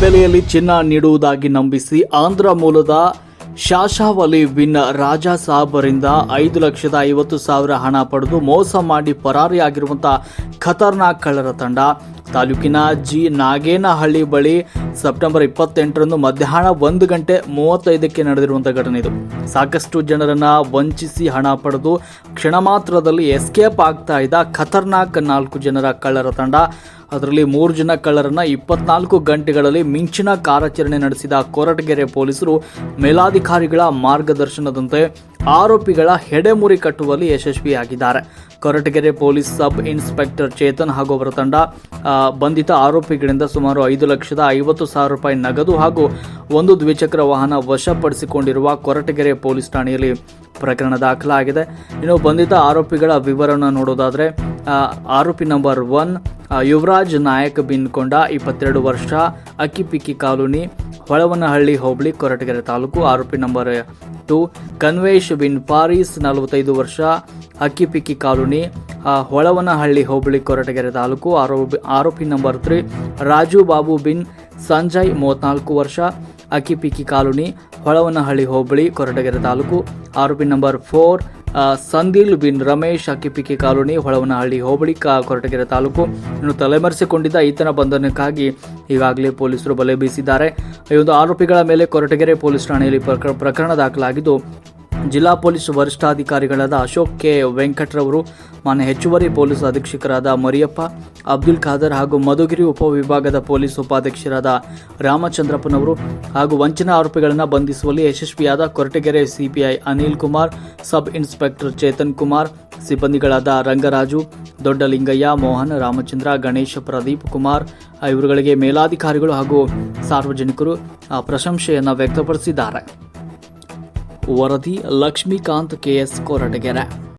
ಬೆಲೆಯಲ್ಲಿ ಚಿನ್ನ ನೀಡುವುದಾಗಿ ನಂಬಿಸಿ ಆಂಧ್ರ ಮೂಲದ ಶಾಶಾವಲಿ ಬಿನ್ ರಾಜಾ ಸಾಬರಿಂದ ಐದು ಲಕ್ಷದ ಐವತ್ತು ಸಾವಿರ ಹಣ ಪಡೆದು ಮೋಸ ಮಾಡಿ ಪರಾರಿಯಾಗಿರುವಂತಹ ಖತರ್ನಾಕ್ ಕಳ್ಳರ ತಂಡ. ತಾಲೂಕಿನ ಜಿ ನಾಗೇನಹಳ್ಳಿ ಬಳಿ ಸೆಪ್ಟೆಂಬರ್ ಇಪ್ಪತ್ತೆಂಟರಂದು ಮಧ್ಯಾಹ್ನ ಒಂದು ಗಂಟೆ ಮೂವತ್ತೈದಕ್ಕೆ ನಡೆದಿರುವಂತಹ ಘಟನೆ ಇದು. ಸಾಕಷ್ಟು ಜನರನ್ನ ವಂಚಿಸಿ ಹಣ ಪಡೆದು ಕ್ಷಣ ಮಾತ್ರದಲ್ಲಿ ಎಸ್ಕೇಪ್ ಆಗ್ತಾ ಇದ್ದ ಖತರ್ನಾಕ್ ನಾಲ್ಕು ಜನರ ಕಳ್ಳರ ತಂಡ. ಅದರಲ್ಲಿ ಮೂರು ಜನ ಕಳ್ಳರನ್ನ ಇಪ್ಪತ್ನಾಲ್ಕು ಗಂಟೆಗಳಲ್ಲಿ ಮಿಂಚಿನ ಕಾರ್ಯಾಚರಣೆ ನಡೆಸಿದ ಕೊರಟಗೆರೆ ಪೊಲೀಸರು ಮೇಲಾಧಿಕಾರಿಗಳ ಮಾರ್ಗದರ್ಶನದಂತೆ ಆರೋಪಿಗಳ ಹೆಡೆಮುರಿ ಕಟ್ಟುವಲ್ಲಿ ಯಶಸ್ವಿಯಾಗಿದ್ದಾರೆ. Koratagere police sub inspector Chetan ಹಾಗೂ ಅವರ ತಂಡ ಬಂಧಿತ ಆರೋಪಿಗಳಿಂದ ಸುಮಾರು ಐದು ಲಕ್ಷದ ಐವತ್ತು ಸಾವಿರ ರೂಪಾಯಿ ನಗದು ಹಾಗೂ ಒಂದು ದ್ವಿಚಕ್ರ ವಾಹನ ವಶಪಡಿಸಿಕೊಂಡಿರುವ ಕೊರಟಗೆರೆ ಪೊಲೀಸ್ ಠಾಣೆಯಲ್ಲಿ ಪ್ರಕರಣ ದಾಖಲಾಗಿದೆ. ಇನ್ನು ಬಂಧಿತ ಆರೋಪಿಗಳ ವಿವರವನ್ನು ನೋಡೋದಾದ್ರೆ ಆರೋಪಿ ನಂಬರ್ ಒನ್ ಯುವರಾಜ್ ನಾಯಕ್ ಬಿನ್ಕೊಂಡ, ಇಪ್ಪತ್ತೆರಡು ವರ್ಷ ಅಕ್ಕಿಪಿಕ್ಕಿ ಕಾಲೋನಿ ಹೊಳವನಹಳ್ಳಿ ಹೋಬಳಿ, ಕೊರಟಗೆರೆ ತಾಲೂಕು, ಆರೋಪಿ ನಂಬರ್ ಟು, ಕನ್ವೇಶ್ ಬಿನ್ ಪಾರೀಸ್, ನಲವತ್ತೈದು ವರ್ಷ, ಅಕ್ಕಿಪಿಕ್ಕಿ ಕಾಲೋನಿ ಹೊಳವನಹಳ್ಳಿ ಹೋಬಳಿ, ಕೊರಟಗೆರೆ ತಾಲೂಕು, ಆರೋಪಿ ಆರೋಪಿ ನಂಬರ್ ತ್ರೀ, ರಾಜು ಬಾಬು ಬಿನ್ ಸಂಜಯ್, ಮೂವತ್ನಾಲ್ಕು ವರ್ಷ, ಅಕ್ಕಿಪಿಕ್ಕಿ ಕಾಲೋನಿ, ಹೊಳವನಹಳ್ಳಿ ಹೋಬಳಿ, ಕೊರಟಗೆರೆ ತಾಲೂಕು, ಆರೋಪಿ ನಂಬರ್ ಫೋರ್ ಸಂದಿಲ್ ಬಿನ್ ರಮೇಶ್ ಅಕ್ಕಿಪಿಕ್ಕಿ ಕಾಲೋನಿ, ಹೊಳವನಹಳ್ಳಿ ಹೋಬಳಿ ಕೊರಟಗೆರೆ ತಾಲೂಕು. ಇನ್ನು ತಲೆಮರೆಸಿಕೊಂಡಿದ್ದ ಈತನ ಬಂಧನಕ್ಕಾಗಿ ಈಗಾಗಲೇ ಪೊಲೀಸರು ಬಲೆ ಬೀಸಿದ್ದಾರೆ. ಈ ಒಂದು ಆರೋಪಿಗಳ ಮೇಲೆ ಕೊರಟಗೆರೆ ಪೊಲೀಸ್ ಠಾಣೆಯಲ್ಲಿ ಪ್ರಕ- ಪ್ರಕರಣ ದಾಖಲಾಗಿದ್ದು ಜಿಲ್ಲಾ ಪೊಲೀಸ್ ವರಿಷ್ಠಾಧಿಕಾರಿಗಳಾದ ಅಶೋಕ್ ಕೆ. ವೆಂಕಟ್ರವರು, ಮಾನ್ಯ ಹೆಚ್ಚುವರಿ ಪೊಲೀಸ್ ಅಧೀಕ್ಷಕರಾದ ಮರಿಯಪ್ಪ, ಅಬ್ದುಲ್ ಖಾದರ್ ಹಾಗೂ ಮಧುಗಿರಿ ಉಪವಿಭಾಗದ ಪೊಲೀಸ್ ಉಪಾಧ್ಯಕ್ಷರಾದ ರಾಮಚಂದ್ರಪ್ಪನವರು ಹಾಗೂ ವಂಚನಾ ಆರೋಪಿಗಳನ್ನು ಬಂಧಿಸುವಲ್ಲಿ ಯಶಸ್ವಿಯಾದ Koratagere CPI Anil Kumar, sub inspector Chetan Kumar, ಸಿಬ್ಬಂದಿಗಳಾದ Rangaraju, Doddalingaiah, Mohan, Ramachandra, Ganesh Pradeep Kumar ಇವರುಗಳಿಗೆ ಮೇಲಾಧಿಕಾರಿಗಳು ಹಾಗೂ ಸಾರ್ವಜನಿಕರು ಪ್ರಶಂಸೆಯನ್ನು ವ್ಯಕ್ತಪಡಿಸಿದ್ದಾರೆ. ವರದಿ ಲಕ್ಷ್ಮೀಕಾಂತ್ ಕೆಎಸ್ ಕೊರಟಗೆರೆ.